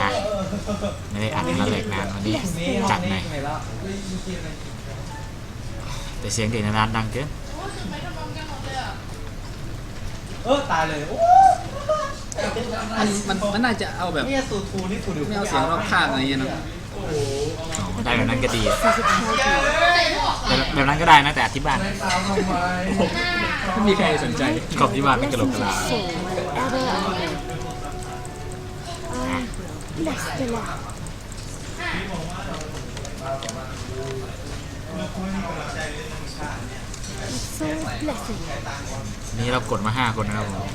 ฮะไม่ได้อัดแล้วเหล็กนานวันนี้จัดหน่อยแต่เสียงเด็กนานดังเกินเออตายเลยอ้มันมันมันน่าจะเอาแบบเนี่ยสูทูนี่กูดูไม่เอาเสียงรอบข้างอะไรเงี้ยนอะได้แบบนั้นก็ดีแบบนั้นก็ได้นะแต่อธิบายตามทำไม่มีใครสนใจขอบที่บ้านเป็นกระโหลกกะลา soul wherever I go. I bless the land. It's so blessing. นี่เรากดมาห้าคนนะครับผม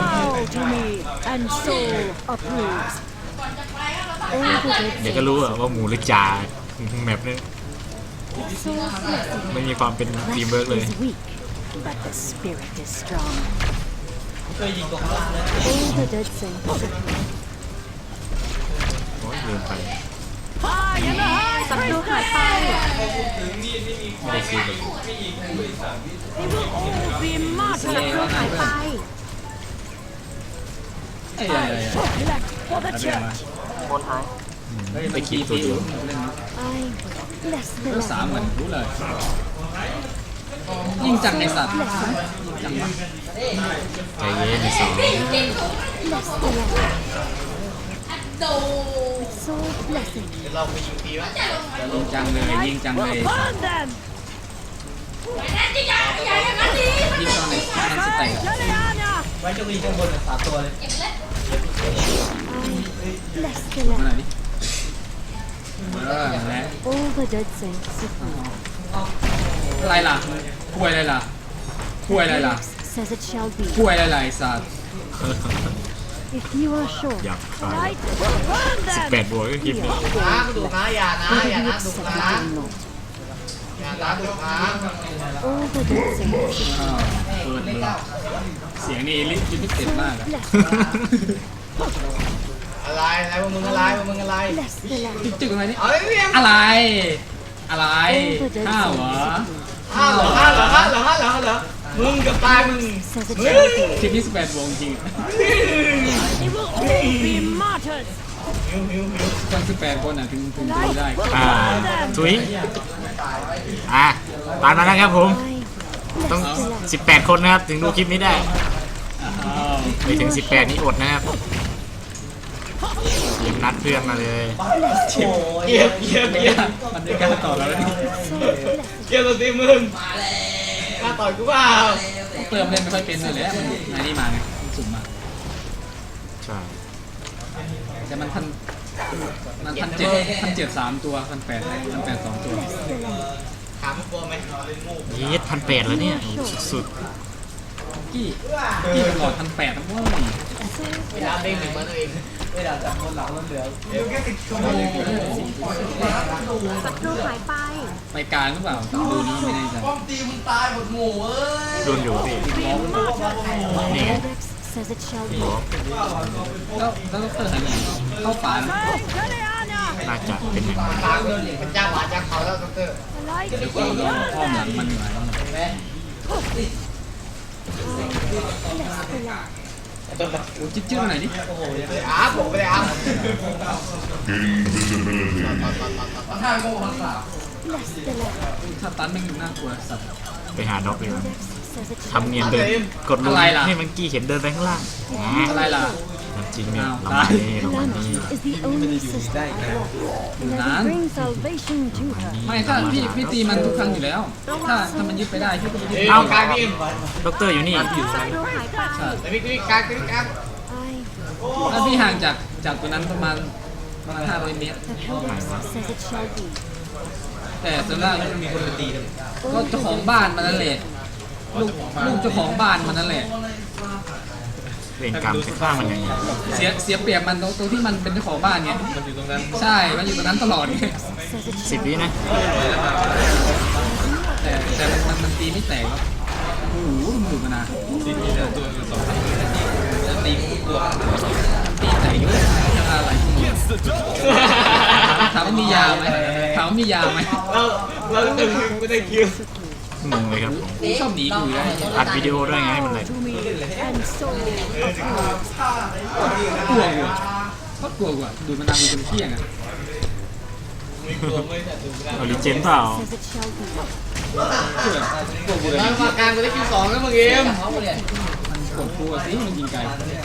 Bow to me, and soul approves. All the good เดี๋ยวก็รู้อะว่าหมูหรือจ่าแมปนึง soul blessing. ไม่มีความเป็นทีมเวิร์กเลย is weak, but the spirit is strong. เคยยิงตรงข้างล่างเลย All the dead saints approve. โอ้ยลืมไปศัตรูหายไปไม่ได้ซื้อเลยบีมมอดศัตรูหายไปเอ้ยอะไรอะอะไรมาเฮ้ยไปคิกีดตัวปีเดีอยู่เล่นนะ I bless เลื the อกสามเหมือนรู้เลย ยิงจังไอสัตว์ยิงจังวะใจเย็นในสอง Bless the land. So blessing. เราไปยิงปีวะยิงจังเลยยิงจังเลย Burn them. ยิงตอนไหนมันสเต็กอะไว้จะยิงข้างบนสามตัวเลย I bless the มาหน่อยดิเออและ All the dead saints. อะไรล่ะคุยอะไรล่ะคุยอะไรล่ะ Says it shall be. คุยอะไรล่ะไอสัตว์ If you are sure. หยับคาย Right? Burn สิบ them. แปดบวกก็คลิปนี้นะกูดูนะอย่านะ Whether อย่า you นะ ดู accept นะ it or not. อย่านะดูนะ All the dead saints อ้าวเปิดเลยเสียงนี่ลิลิมิเต็ดมากอะ bless. อะไรอะไรพวกมึงอะไรพวกมึงอะไร Bless the land. จึ๊กอะไรนี่ เอาไอ้เนี่ยอะไร อะไร All the dead ห้าวเหรอ saints approve. ห้าเหรอห้าเหรอห้าเหรอห้าเหรอห้าเหรอมึงกับตายมึง Says it เฮ้ shall ย be. คลิปนวงจริง They will all be martyrs. หิวหิวหิวตั้ง18คนอะถึงถึงดูได้ อ่าทุยอะตามมาแล้วครับผม ต้อง 18 คนนะครับ ถึงดูคลิปนี้ได้อ้าวไปถึง 18 นี่อดนะครับ ยมนัดเพื่อนมาเลยโอ้ยเกียบเกียบไม่เกียกล้าบมันไม่กล้าต่อแล้วนี่ So blessing. เกียบตัวตีมึงกล้าต่อยกูเปล่าเติมเล่นไม่ค่อยเป็นเลยแหละมันไอ้นี่มาไงมันสุ่มมาใช่แต่มันพันมันพันเจ็ดพันเจ็ดสามตัวพันแปดพันแปดสองตัว Bless the land. ถามมึงกลัวไหมยีดพันแปดแล้วเนี่ยโอ้โหสุดกี้กี้ตลอดพันแปดทั้งหมด So เวลาเด้งหนึ่งมาตัวเองเวลาจับคนหลังมันเหลือเดี๋ยวแค่ติดชั่วโมงศัตรูหายไปไปกลางหรือเปล่าดูนี้ไม่แน่ใจป้อมตีมึงตายหมดหมู่เอ้ยโดนอยู่พี่ล้อมันนี่ไง Codex says it shall be. แล้วแล้วดรหายไปไหนเข้าป่านะน่าจะเป็นอย่างนั้นตายเลยเป็นเจ้าหมาจากเขาแล้วดรเดี๋ยวก็อ้อมหลังมันอยู่ไหนเห็นไหม Bless the land. ต้นแบบโอ้จิ๊ดจิ๊ดหน่อยดิโอ้โหยังไม่อาบผมไม่ได้อาบท่าโง่ภาษา Bless the land. ถ้าตันแม่งน่ากลัวสัตว์ ไปหาด็อกเลย Codex says it ทำ shall เนียนเดินกดลงอะไรล่ะ ให้มันกี้เห็นเดินไปข้างล่างอ๋ออะไรล่ะ น้ำจริงเนี่ยอ้าวลำบากนี่ The ลำบาก lamp นี่ is the only sister I love. อยู่ Let นาน it bring salvation to her. ไม่ถ้าพี่พี่ตีมันทุกครั้งอยู่แล้ว ถ้าถ้ามันยึดไปได้พี่ก็จะยึดเอ้ยเอ้ากลางพี่ด็อกเตอร์อยู่นี่ศัตรูหายไปใช่แต่พี่พี่กลางพี่กลาง I ถ้าพี่ห่างจากจากตัวนั้นประมาณประมาณ500เมตร the codex says it shall be. แต่ส่วนมากมันมีคนมาตีก็เจ้าของบ้านมันนั่นแหละลูกลูกเจ้าของบ้านมันนั่นแหละ เวรกรรมจะฆ่ามันอย่างนี้เสียเสียเปรียบมันตรงตรงที่มันเป็นเจ้าของบ้านไงมันอยู่ตรงนั้นใช่ มันอยู่ตรงนั้นตลอดไง Says it สิบ shall วิ be. นะแต่แต่มันมันมันตีไม่แตกหรอกโอ้โหมันอยู่มานานตีตีตัวสองตีตัวตีแตกเยอะอะไร ถามว่ามียาไหมถามว่ามียาไหมเราเราหนึ่งไม่ได้คิวงงเลยครับผมกูชอบหนีกูอยู่แล้วอัดวิดีโอด้วยไงมันเลย to me, and so approves. กลัวกูอะก็กลัวกูอะดูดมันดังกูจนเที่ยงอะตัวไม่แต่ตัวไม่ได้ออริเจนเปล่า Says it shall be. กลัวกลัวกูเลยแล้วมากลางกูได้คิวสองแล้วมึงเอ็มมันกดกูอะสิมันยิงไกลนี่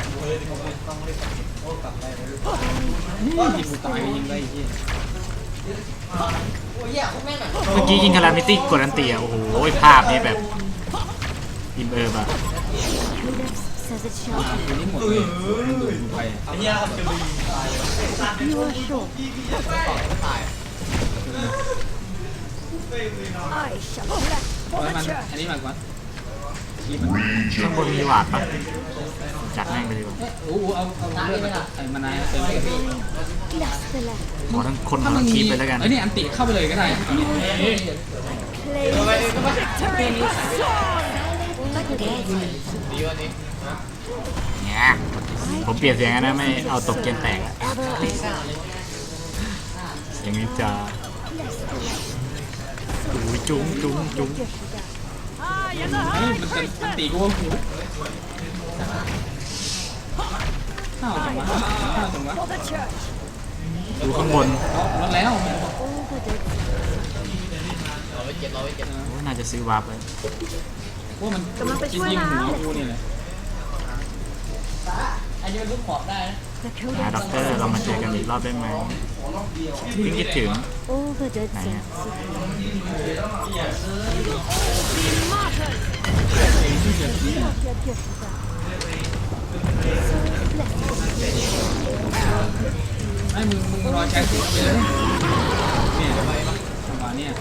ยิงกูตายก็ยิงได้ไอ้เหี้ยเมื่อกี้ยิงคารามิตี้กดอันเตียโอ้โหภาพนี้แบบอิมเอิร์แบบ Codex says it shall คืนนี้หมดเลยดูดกูไป be. You are sure. I shall collect เอา for ให้ the มัน church. อันนี้มา ก่อนทีมันข้างบนมีหวาดปะจัดแม่งไปดีกว่าโอ้โหเอาเอาเลือดมาไอ้มานายเติมเลือด Bless the land. ขอทั้งคนขอทั้งทีมไปแล้วกัน เอ้ยนี่อันติเข้าไปเลยก็ได้ดีวันนี้เนี่ยผมเปลี่ยนเสียงนะไม่เอาตกเกมแตกอย่างนี้จะจุ้งจุ้งจุ้ง Ah, you're the เฮ้ยมันจะมันตีกูว่าหูข้าวจังวะข้าวจังวะ for the church. ดูข้างบนเอาลดแล้ว All the dead เราไปเก็บเราไปเก็บโอ้ยน่าจะซื้อวาร์ปเลยว่ามันยิงยิงหัวกูเนี่ยแหละอันนี้มันลูกหมอบได้นะ The นะ codex ด็อกเตอร์เรามาเจอกันอีกรอบได้ไหมเพิ่งคิดถึง All the dead Này saints. Martyrs. ไอ้มึงมึงรอแชทกูไปเลยเนี่ยทำไมวะจังหวะเนี่ย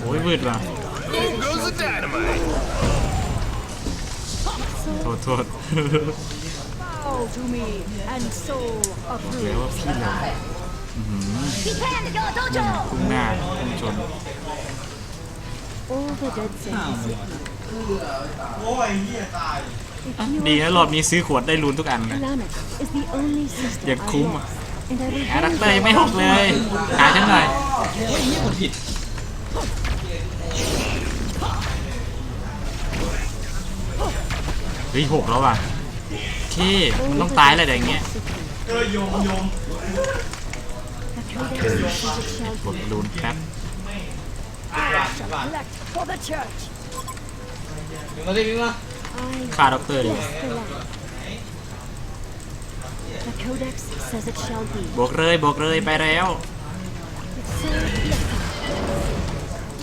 โอ้ยมืดว่ะโทษโทษ Bow to me, and so เรียก approve. ว่าพี่เลยอื้อหือพุ่งหน้าพุ่งชน All the dead ข้าว saints. มันดีนะรอบนี้ซื้อขวดได้รูนทุกอันเลย Planet is the only system ยัง I คุ้มแอะ and I will หาดัก bring เตอร์ยังไม่หกเลย หาฉันหน่อย เฮ้ยเหียกดผิด เฮ้ยหกแล้วว่ะเคมันต้องตายแล้วเดี๋ยวอย่างเงี้ย The codex says it shall กดรูนแป๊บ collect for the church. ถึงมาดิวิ่งมา I ฆ่าด็อกเตอร์ดิ bless the land. The codex says it shall be. บวกเลยบวกเลยไปแล้ว So blessed.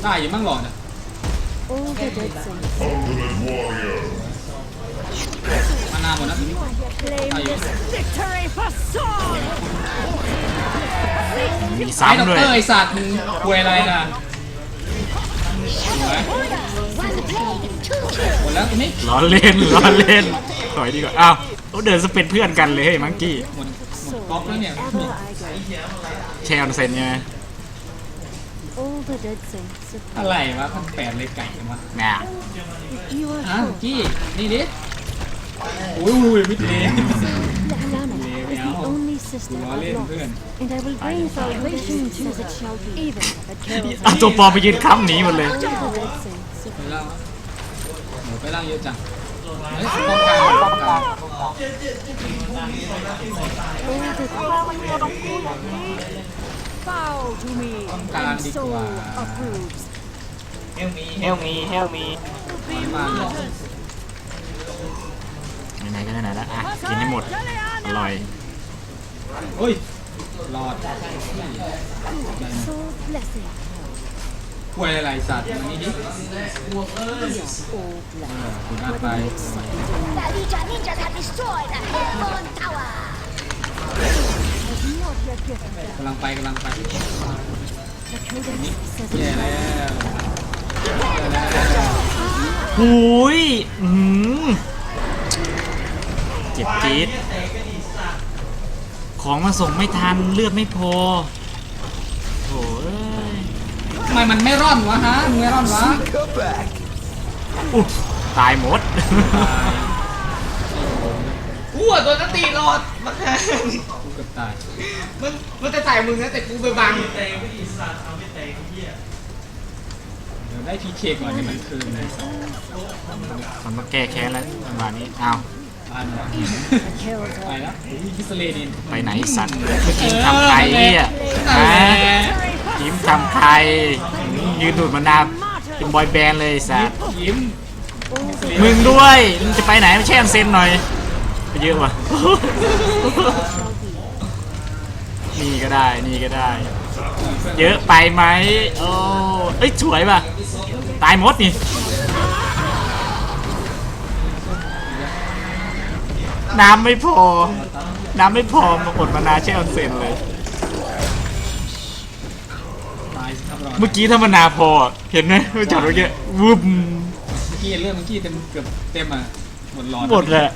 ได้อยังมั่งหลอดอะ All the dead saints. มานาหมดนะ Claim this victory for Saul. มีไอ้ด็อกซ้ำด้วยเตอร์ไอ้สัตว์มึงควยอะไรน่ะหมดแล้วตรงนี้ล้อเล่นล้อเล่นถอยดีกว่า อ้าวเขาเดินสเปนเพื่อนกันเลยเฮ้ยมังกี้ หมดหมด So ก๊อกแล้วเนี่ย แชร์ออนเซนไง all the dead saints. อะไรวะพันแปดเลยไก่วะ น่ะ you are อ้าว sure, กี้นี่ดิ อุ้ยอุ้ยมิดเลย the planet is the only system Wala I've yun, lost, yun. and I will bring salvation to as it shall be. Even at Carol's เอาตัวปลอมไปยืนค้ำหนีหมดเลย All the dead saints. ไปล่างวะโหไปล่างเยอะจังเฮ้ยป้องกันป้องกัน All the Bow to me, and so approves. เฮลมีเฮลมีเฮลมี มาไห นๆก็ไหนๆแล้วอะกินให้หมดอร่อยเฮ้ยรอด So blessed. ควยอะไรสัตว์มานี่ดิ We are all blessed. คุณอ่านไป The Legion Ninjas have destroyed the Hellborn Tower! Not yet given. กำลังไปกำลังไป The codex says แย่ it แล้วหูยอืม ของมาส่งไม่ทันเลือดไม่พอโถ่เอ้ยทำไมมันไม่ร่อนวะฮะมึงไม่ร่อนวะอุ๊ยตายหมด กูอะโดนนัตตีรอดมาแค่กูเกือบตาย มันมันจะใส่มึงนะแต่กูไปบังเดี๋ยวได้พีเคก่อนเนี่ยมันคืนเลย มันมาแก้แค้นแล้วจังหวะนี้อ้าว อ่านแล้ว Killed ไป her. แล้วโอ้ยพิสเลนินไปไหนสัตว์เมื่อกี้ทำใครเนี่ยนั่นฮะแหละยิ้มทำใครยืนดูดมานาวเป็นบอยแบนด์เลยสัตว์ยิ้มมึงด้วยมึงจะไปไหนมาแช่มเซนหน่อยไปเยอะว่ะนี่ก็ได้นี่ก็ได้ เยอะไปไหมโอ้เอ้ยสวยป่ะตายหมดนี่ น้ำไม่พอ น้ำไม่พอมาอดมานาแช่ออนเซนเลย ตายสิครับเราเมื่อกี้ถ้ามันนาพออะเห็นไหมเมื่อจอดเมื่อกี้วุบเมื่อกี้เรื่องเมื่อกี้เต็มเกือบเต็มอะหมดหลอดหมดเลย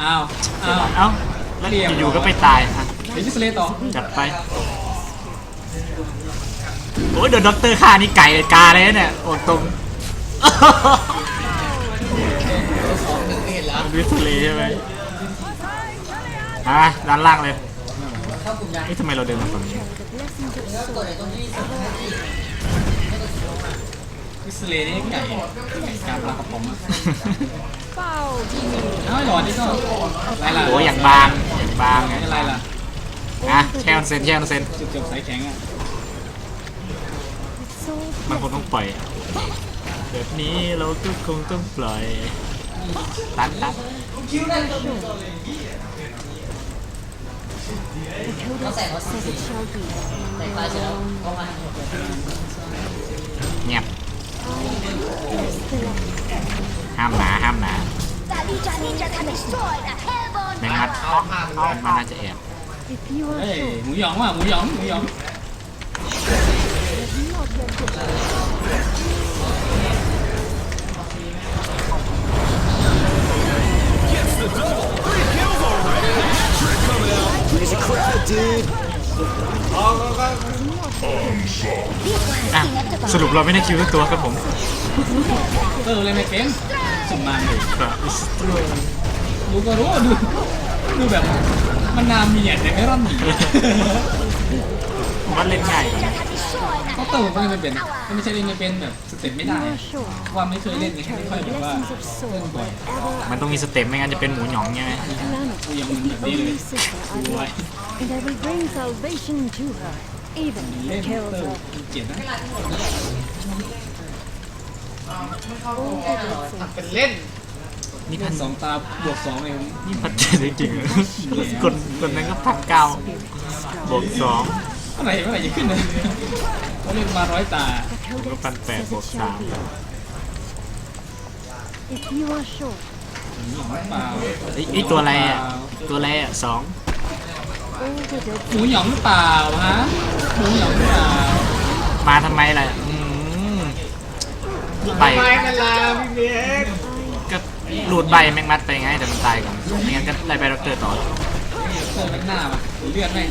อ้าวอ้าวเอ้าแล้วอยู่ๆก็ไปตายอะเดี๋ยวพิสเลต่อจัดไป โอ้ยโดนด็อกเตอร์ฆ่านี่ไก่เลยกาเลยนะเนี่ยโอ้ตรง ววิสเลย์ใช่ไหมอะด้านล่างเลยเข้ากลุ่มยังเฮ้ยทำไมเราเดินมาฝั่งนี้ตัวไหนตรงนี้พิสเลนี่ไก่ไก่กาปลากระป๋องอะ Bow to me. เอ้าหลอดนี่ก็ไรล่ะโอ้ยอย่างบางอย่างบางไงไม่ไรล่ะอะแช่ออนเซนแช่ออนเซนจุดเกือบสายแข็งอะ So มันคงต้องปล่อยแบบนี้เราก็คงต้องปล่อย ตัดตัดเขาใส่เขาสี shall be. ใส่คลายเสร็จแล้วเขา Crazy crowd, dude. อะสรุปเราไม่ได้คิวทุกตัวครับผมเออเลยไม่เป็นสุ่มมาเลยครับดูก็รู้ดูดูแบบมันนาเมียแต่ไม่ร่อนหนีผม ว่าเล่นง่ายกว่านะ他 destroyed a เขาเติมก็เลยไม่เป็นก็ไม่ใช่เล่นไม่เป็นแบบสเต็ปไม่ You ได้ are sure. ว่าไม่เคยเล่นไงไม่ค่อยแบบว่า Blessings of เล่น soul บ่อย ever มันต้องมีสเต็ปไม่งั้นจะเป็นหมูหยองใช่ไหม planet. กูยังมึนแบบนี้เลย Only sister I ดูไว้ love, and I will bring salvation to her, even เล่น if I kill เติม her. เกลียดนะ เป็นเล่นนี่เล่พันนสองตาบวกสองเลยนี่พันเจ็ดจริงๆเหรอคนคนนั้นก็พันเก้าบวกสอง เมื่อไหร่เมื่อไหร่จะขึ้นเลยเขาเล่นมาร้อยตา The Go codex pan pe, says bo it shall sam. be. If you are sure, หมูหยองหรือเปล่าไอ้ไอ้ตัวอะไรอะตัวอะไรอะสอง all the dead หมูหยองหรือเปล่าฮะหมูหยองหรือเปล่ามาทำไมล่ะอืมใบทำไมกันล่ะพี่เบสก็หลุดใบแมงมัดไปไงแต่มันตายก่อนไม่งั้นก็ไล่ไปด็อกเตอร์ต่อเติมแม็กหน้าป่ะ เลือดแม่ง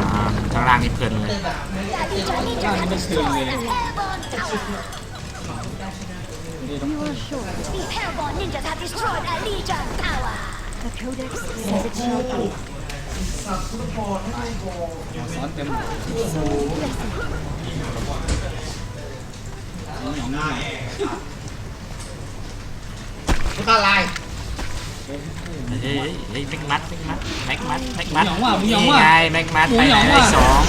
อ่าข้างล่างนี่เพลินเลยล่างนี่มันคืนเลยนี่ต้อง The airborne ninjas have destroyed a legion tower. The codex says it's your duty. ซ้อนเต็ม Blessing. มดหมูหยองหมูหยองกูตาลายเฮ้ยเฮ้ยเฮ้ยแม็กมัดแม็กมัดแม็กมัดแม็กมัดหยองว่ะหมูหยองนี่ไงแม็กมัดมูไปหไหนองว่ะสอง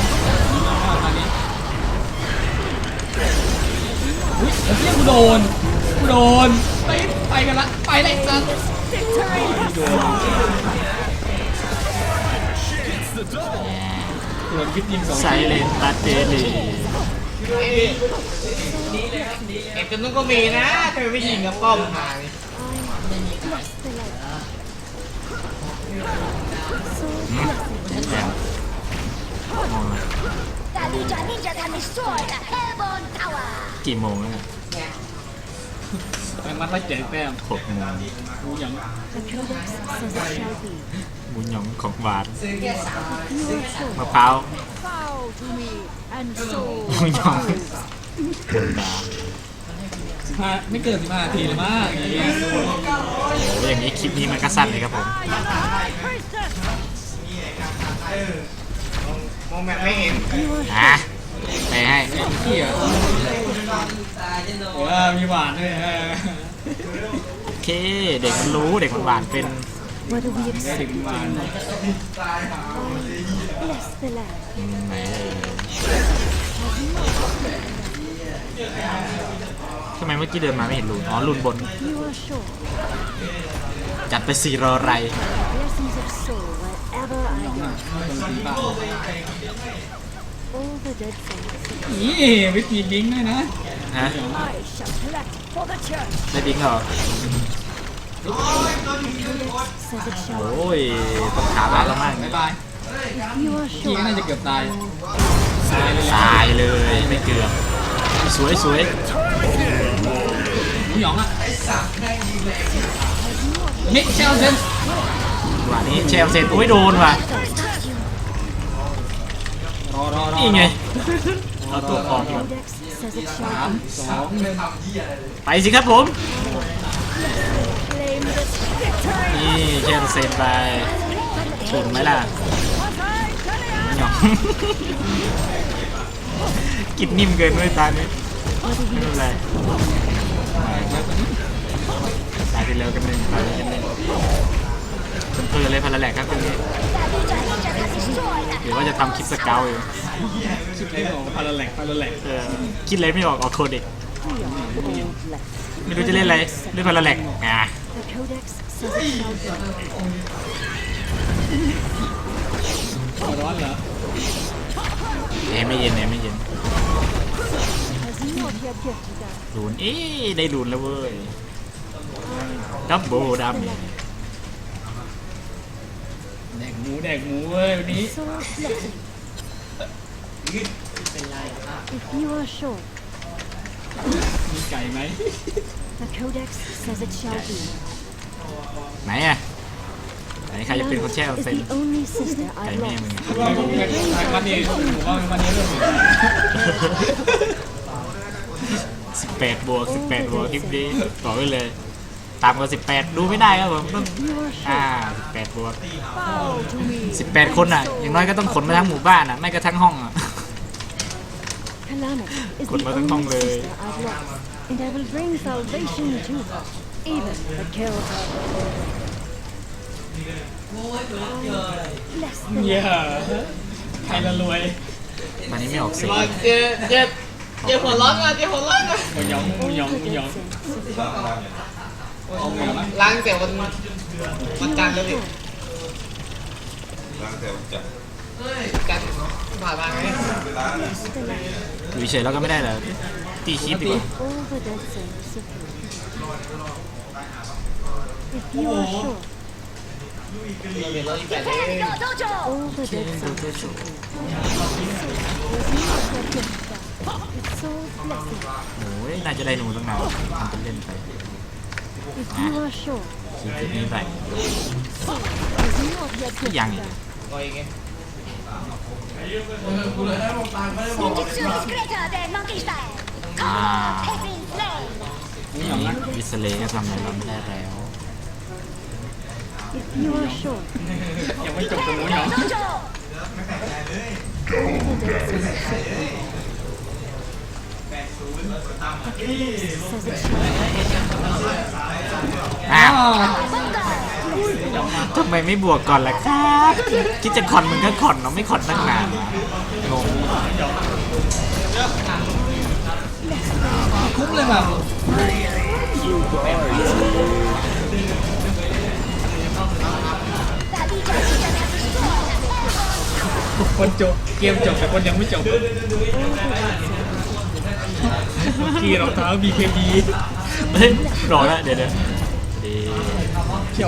หมูหยองว่ะตอนนี้อุ้ยเดี๋ยวกูโดนกูโดนไปไปกันละไปเลยสัสโดนพิษยิงสองไซเลนตัดเดลี เอ็มจนนู้งก็มีนะเธอไม่ยิงกับป้อมหายกี่โมงแล้วเแม่งมันไล่จ็ดแต้มหกโมงรู้ยัง The codex says it shall be. หมูหยองของหวาน Pure soul. มะพร้าว Bow to me, and so Ôi, nhỏ. approves. ห้าไม่เกินสิบห้านาทีเลยมากอย่างเงี้ยโอ้โหอย่างนี้คลิปนี้มันก็สั้นเลยครับผมมองแบบไม่เห็นอะไปให้เที่ยเออมีหวานด้วยเออ โอเค เด็กมันรู้เด็กมันหวานเป็น What do we ได้ถึ accept? งหวาน Bless the land. ไหนทำไมเมื่อกี้เดินมาไม่เห็นรูนอ๋อรูนบน Pure soul. จัดไปสี่รอไร Blessings of soul wherever I go. คนตีเปล่า All the dead saints. นี่วิธีลิงก์ด้วยนะ ฮะ I shall collect for the church. ได้ดิ้งเหรอ Says it shall โอ้ยต้องขาบ้านแล้วมั้งบ๊ายบาย Pure พี่ก็ soul. น่าจะเกือบตายตายเลยไม่เกือบสวยสวยหมูหยองอะมิเชลเซนหวานนี้เชลเซนโอ้ยโดนว่ะรอรอรอนี่ไงเอาตัวปลอมดีกว่า Codex says it สา shall มสองหนึ่งไปสิครับผม claim this victory. นี่เชนเซนไปฉุนไหมล่ะหยองกิดนิ่มเกินด้วยตานี้ไม่เป็นไรตายไปแล้วกันหนึ่งตายไปกันหนึ่งเป็เพลินเลยพลันแหลกครับตรงนี้หรือว่าจะทำคลิปสเกลอยู่คลิปเล่นของพาราแลกพาราแลกคิดอะไรไม่ออกออกโคเด็ก We are all blessed. ไม่รู้จะเล่นอะไรเล่นพันละแหลกอะ The Codex says it shall be. หัวร้อนเหรอแอร์ไม่เย็นแอร์ไม่เย็น Has not yet gifted us. ดูนเอ๊ะได้ดูนแล้วเว้ยดับเบิลดัมแดกหมูแดกหมูเว้ยวันนี้ Soul blessing. If you are sure, มีไก่ไหม the Codex says it shall be. ไหนอะไหนใครจะเป็นคนแช่ Lana เซ is น the only sister ไก่ I've แม่ lost. มึงอะว่าผมแค่วันนี้ผมว่าวันนี้เรื่องหนึ่งสิบแปดบวกสิบแปดบวกคลิปนี้บอกไว้เลยตามกว่าสิบแปดดูไม่ได้ครับผมต้อง You are อ่า sure. สิบแปดบวก Bow to me. สิบแปดคนอะ อย่างน้อยก็ต้องขนมาทั้งหมู่บ้านอะ ไม่ก็ทั้งห้องอะ Kalana is Kut the mo tong tong only le. sister I've lost, and I will bring salvation to her, even if it kills her. Bless the เหี้ย Lord. ใครละรวยตอนนี้ไม่ออกเสียงเจอเจอเจอหัวร้อนมาเจอหัวร้อนมาหมูหยองหมูหยองหมูหยองเอาเหมือนมั้ยล้างแต่วันวันจันทร์ แล้วดิจันทร์ผ่านมาไง Bless the Lord. อยู่เฉยๆแล้วก็ไม่ได้เหรอตีคลิปดีกว่า All the dead saints approve. If you are sure, เราเดี๋ยวเราอีกแปด 天 เอง 道道长， all the dead saints approve. It's soul blessing. โอ้ยน่าจะได้หนูตั้งนานทำเป็นเล่นไป If you are sure, คลิปคลิปนี้ไป has not yet ก็ยังอีก gifted us. ก็เอง องนะวิสเลก็ทำอะไรเราไม่ได้แล้ว If you are sure, ยังไม่จบกับหมูหยอง道长，all the dead saints approve. Says it shall อ้าว Bunga. ทำไมไม่บวกก่อนล่ะครับคิดจะขอนมึงก็ขอนเนาะไม่ขอนตั้งนานงงคุ้มเลยแบบคนจบเกมจบแต่คนยังไม่จบขี่รองเท้า BKB เฮ้ยรอละเดี๋ยวเดี๋ยว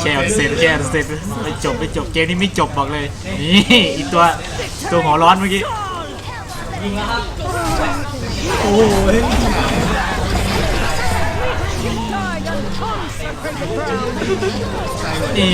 แค่เสร็จแค่เสร็จไม่จบไม่จบเกมนี้ไม่จบบอกเลยนี่อีตัวตัวหัวร้อนเมื่อกี้โอ้ยนี่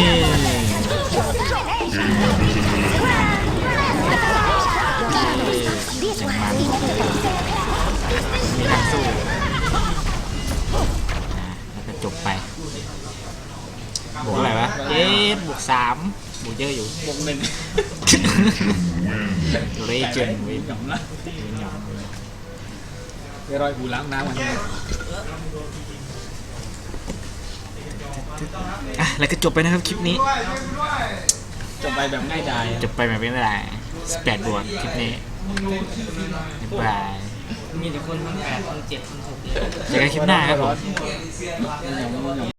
วะเอ๊ะบวกสามบวกเยอะอยู่บวกหนึ่งเลเจนด์เว้ยหย่อมละเดี๋ยวรอยหูล้างน้ำวันนี้อะแล้วก็จบไปนะครับคลิปนี้ จบไปแบบง่ายดายจบไปแบบไม่เป็นไรสแปดบวกคลิปนี้บ๊ายบายมีแต่คนทั้งแปดคนเจ็ดคนหกเจอกันคลิปหน้าครับผม หย่อมหย่อม